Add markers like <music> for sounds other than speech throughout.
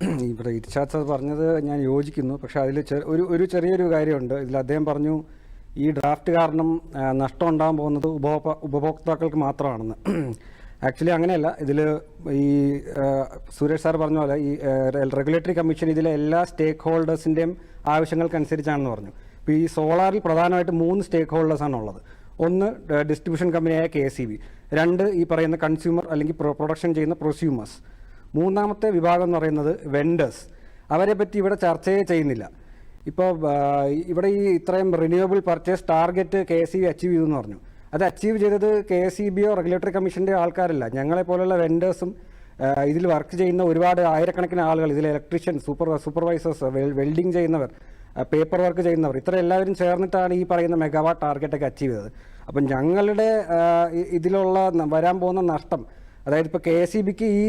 <clears throat> ഇവിടെ ഇർഷാദ് സാർ പറഞ്ഞത് ഞാൻ യോജിക്കുന്നു. പക്ഷേ അതിൽ ഒരു ഒരു ചെറിയൊരു കാര്യമുണ്ട്. ഇതിൽ അദ്ദേഹം പറഞ്ഞു ഈ ഡ്രാഫ്റ്റ് കാരണം നഷ്ടം ഉണ്ടാകാൻ പോകുന്നത് ഉപഭോക്ത ഉപഭോക്താക്കൾക്ക് മാത്രമാണെന്ന്. <clears throat> ആക്ച്വലി അങ്ങനെയല്ല. ഇതിൽ ഈ സുരേഷ് സാർ പറഞ്ഞ പോലെ ഈ റെഗുലേറ്ററി കമ്മീഷൻ ഇതിലെ എല്ലാ സ്റ്റേക്ക് ഹോൾഡേഴ്സിന്റെയും ആവശ്യങ്ങൾക്കനുസരിച്ചാണെന്ന് പറഞ്ഞു. ഇപ്പോൾ ഈ സോളാറിൽ പ്രധാനമായിട്ട് മൂന്ന് സ്റ്റേക്ക് ഹോൾഡേഴ്സാണ് ഉള്ളത് ഒന്ന് ഡിസ്ട്രിബ്യൂഷൻ കമ്പനിയായ കെ രണ്ട് ഈ പറയുന്ന കൺസ്യൂമർ അല്ലെങ്കിൽ പ്രൊഡക്ഷൻ ചെയ്യുന്ന പ്രൊസ്യൂമേഴ്സ് മൂന്നാമത്തെ വിഭാഗം എന്ന് പറയുന്നത് വെൻഡേഴ്സ് അവരെ പറ്റി ഇവിടെ ചർച്ചയെ ചെയ്യുന്നില്ല. ഇപ്പോൾ ഇവിടെ ഈ ഇത്രയും renewable purchase target K S E achieve ചെയ്തു എന്ന് പറഞ്ഞു. അത് അച്ചീവ് ചെയ്തത് കെ എസ് ഇ ബിയോ റെഗുലേറ്ററി കമ്മീഷന്റെ ആൾക്കാരല്ല. ഞങ്ങളെ പോലുള്ള വെൻഡേഴ്സും ഇതിൽ വർക്ക് ചെയ്യുന്ന ഒരുപാട് ആയിരക്കണക്കിന് ആളുകൾ ഇതിൽ ഇലക്ട്രീഷ്യൻ സൂപ്പർ സൂപ്പർവൈസേഴ്സ് വെൽഡിംഗ് ചെയ്യുന്നവർ പേപ്പർ വർക്ക് ചെയ്യുന്നവർ ഇത്ര എല്ലാവരും ചേർന്നിട്ടാണ് ഈ പറയുന്ന മെഗാവാട്ട് ടാർഗറ്റൊക്കെ അച്ചീവ് ചെയ്തത്. അപ്പം ഞങ്ങളുടെ ഇതിലുള്ള വരാൻ പോകുന്ന നഷ്ടം അതായത് ഇപ്പോൾ കെ എസ് ഇ ബിക്ക് ഈ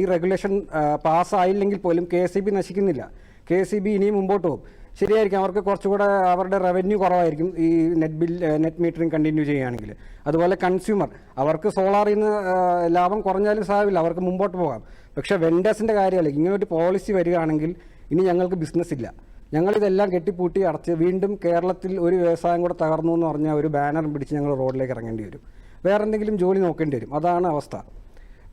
ഈ റെഗുലേഷൻ പാസ്സായില്ലെങ്കിൽ പോലും കെ എസ് ഇ ബി നശിക്കുന്നില്ല. കെ എസ് ഇ ബി ഇനിയും മുമ്പോട്ട് പോകും. ശരിയായിരിക്കും അവർക്ക് കുറച്ചുകൂടെ അവരുടെ റവന്യൂ കുറവായിരിക്കും ഈ net bill net metering continue ചെയ്യുകയാണെങ്കിൽ. അതുപോലെ കൺസ്യൂമർ അവർക്ക് സോളാറിൽ നിന്ന് ലാഭം കുറഞ്ഞാലും സാധ്യമില്ല അവർക്ക് മുമ്പോട്ട് പോകാം. പക്ഷേ വെൻഡേഴ്സിന്റെ കാര്യമല്ല ഇങ്ങനെ ഒരു പോളിസി വരികയാണെങ്കിൽ ഇനി ഞങ്ങൾക്ക് ബിസിനസ് ഇല്ല. ഞങ്ങളിതെല്ലാം കെട്ടിപ്പൂട്ടി അടച്ച് വീണ്ടും കേരളത്തിൽ ഒരു വ്യവസായം കൂടെ തകർന്നു എന്ന് പറഞ്ഞാൽ ഒരു ബാനർ പിടിച്ച് ഞങ്ങൾ റോഡിലേക്ക് ഇറങ്ങേണ്ടി വരും. വേറെ എന്തെങ്കിലും ജോലി നോക്കേണ്ടി വരും. അതാണ് അവസ്ഥ.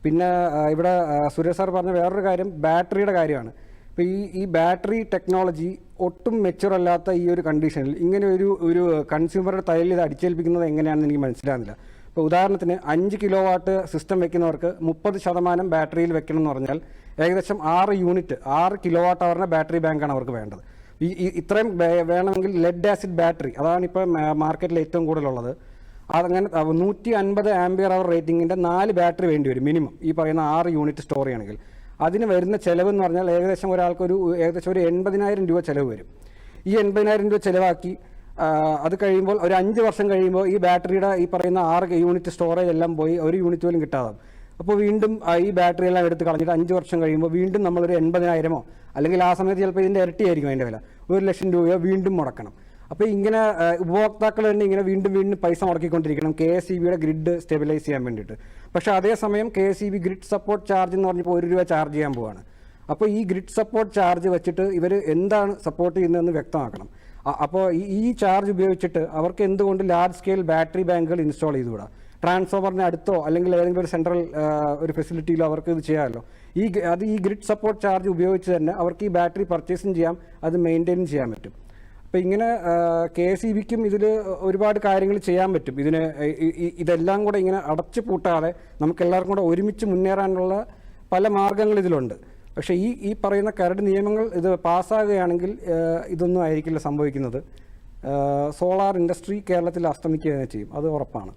പിന്നെ ഇവിടെ സുരേഷ് സാർ പറഞ്ഞ വേറൊരു കാര്യം ബാറ്ററിയുടെ കാര്യമാണ്. ഇപ്പോൾ ഈ ഈ ബാറ്ററി ടെക്നോളജി ഒട്ടും മെച്ചുവർ അല്ലാത്ത ഈ ഒരു കണ്ടീഷനിൽ ഇങ്ങനെ ഒരു ഒരു കൺസ്യൂമറുടെ തലയിൽ ഇത് അടിച്ചേൽപ്പിക്കുന്നത് എങ്ങനെയാണെന്ന് എനിക്ക് മനസ്സിലാകുന്നില്ല. ഇപ്പോൾ ഉദാഹരണത്തിന് അഞ്ച് കിലോ വാട്ട് സിസ്റ്റം വെക്കുന്നവർക്ക് മുപ്പത് ശതമാനം ബാറ്ററിയിൽ വെക്കണം എന്ന് പറഞ്ഞാൽ ഏകദേശം ആറ് യൂണിറ്റ് ആറ് കിലോ വാട്ട് അവറിന്റെ ബാറ്ററി ബാങ്കാണ് അവർക്ക് വേണ്ടത്. ഈ ഇത്രയും വേണമെങ്കിൽ ലെഡ് ആസിഡ് ബാറ്ററി അതാണ് ഇപ്പോൾ മാർക്കറ്റിൽ ഏറ്റവും കൂടുതലുള്ളത്. അതങ്ങനെ നൂറ്റി അൻപത് ആംബിയർ അവർ റേറ്റിംഗിന്റെ നാല് ബാറ്ററി വേണ്ടി വരും മിനിമം. ഈ പറയുന്ന ആറ് യൂണിറ്റ് സ്റ്റോർ ആണെങ്കിൽ അതിന് വരുന്ന ചിലവ് എന്ന് പറഞ്ഞാൽ ഏകദേശം ഒരാൾക്കൊരു ഏകദേശം ഒരു എൺപതിനായിരം രൂപ ചിലവ് വരും. ഈ എൺപതിനായിരം രൂപ ചിലവാക്കി അത് കഴിയുമ്പോൾ ഒരു അഞ്ച് വർഷം കഴിയുമ്പോൾ ഈ ബാറ്ററിയുടെ ഈ പറയുന്ന ആറ് യൂണിറ്റ് സ്റ്റോറേജ് എല്ലാം പോയി ഒരു യൂണിറ്റ് പോലും കിട്ടാതാവും. അപ്പോൾ വീണ്ടും ഈ ബാറ്ററി എല്ലാം എടുത്ത് കളഞ്ഞിട്ട് അഞ്ച് വർഷം കഴിയുമ്പോൾ വീണ്ടും നമ്മളൊരു എൺപതിനായിരമോ അല്ലെങ്കിൽ ആ സമയത്ത് ചിലപ്പോൾ ഇതിന്റെ ഇരട്ടിയായിരിക്കും അതിന്റെ വില. ഒരു ലക്ഷം രൂപയോ വീണ്ടും മുടക്കണം. അപ്പോൾ ഇങ്ങനെ ഉപഭോക്താക്കൾ തന്നെ ഇങ്ങനെ വീണ്ടും വീണ്ടും പൈസ മുടക്കിക്കൊണ്ടിരിക്കണം. കെ എസ് ഇ ബിയുടെ ഗ്രിഡ് സ്റ്റെബിലൈസ് ചെയ്യാൻ വേണ്ടിയിട്ട്. പക്ഷെ അതേസമയം K S E B grid support charge എന്ന് പറഞ്ഞപ്പോൾ ഒരു രൂപ ചാർജ് ചെയ്യാൻ പോവാണ്. അപ്പോൾ ഈ ഗ്രിഡ് സപ്പോർട്ട് ചാർജ് വെച്ചിട്ട് ഇവർ എന്താണ് സപ്പോർട്ട് ചെയ്യുന്നതെന്ന് വ്യക്തമാക്കണം. അപ്പോൾ ഈ ചാർജ് ഉപയോഗിച്ചിട്ട് അവർക്ക് എന്തുകൊണ്ട് ലാർജ് സ്കെയിൽ ബാറ്ററി ബാങ്കുകൾ ഇൻസ്റ്റാൾ ചെയ്തുകൂടാ? ട്രാൻസ്ഫോമറിന് അടുത്തോ അല്ലെങ്കിൽ ഏതെങ്കിലും ഒരു സെൻട്രൽ ഒരു ഫെസിലിറ്റിയിലോ അവർക്ക് ഇത് ചെയ്യാമല്ലോ. ഈ അത് ഈ ഗ്രിഡ് സപ്പോർട്ട് ചാർജ് ഉപയോഗിച്ച് തന്നെ അവർക്ക് ഈ ബാറ്ററി പർച്ചേസും ചെയ്യാം അത് മെയിന്റെയിൻ ചെയ്യാൻ പറ്റും. അപ്പോൾ ഇങ്ങനെ കെ എസ് ഇ ബിക്കും ഇതിൽ ഒരുപാട് കാര്യങ്ങൾ ചെയ്യാൻ പറ്റും. ഇതിന് ഇതെല്ലാം കൂടെ ഇങ്ങനെ അടച്ചു പൂട്ടാതെ നമുക്ക് എല്ലാവർക്കും കൂടെ ഒരുമിച്ച് മുന്നേറാനുള്ള പല മാർഗങ്ങൾ ഇതിലുണ്ട്. പക്ഷേ ഈ ഈ പറയുന്ന കരട് നിയമങ്ങൾ ഇത് പാസ്സാകുകയാണെങ്കിൽ ഇതൊന്നും ആയിരിക്കില്ല സംഭവിക്കുന്നത്. സോളാർ ഇൻഡസ്ട്രി കേരളത്തിൽ അസ്തമിക്കുക തന്നെ ചെയ്യും. അത് ഉറപ്പാണ്.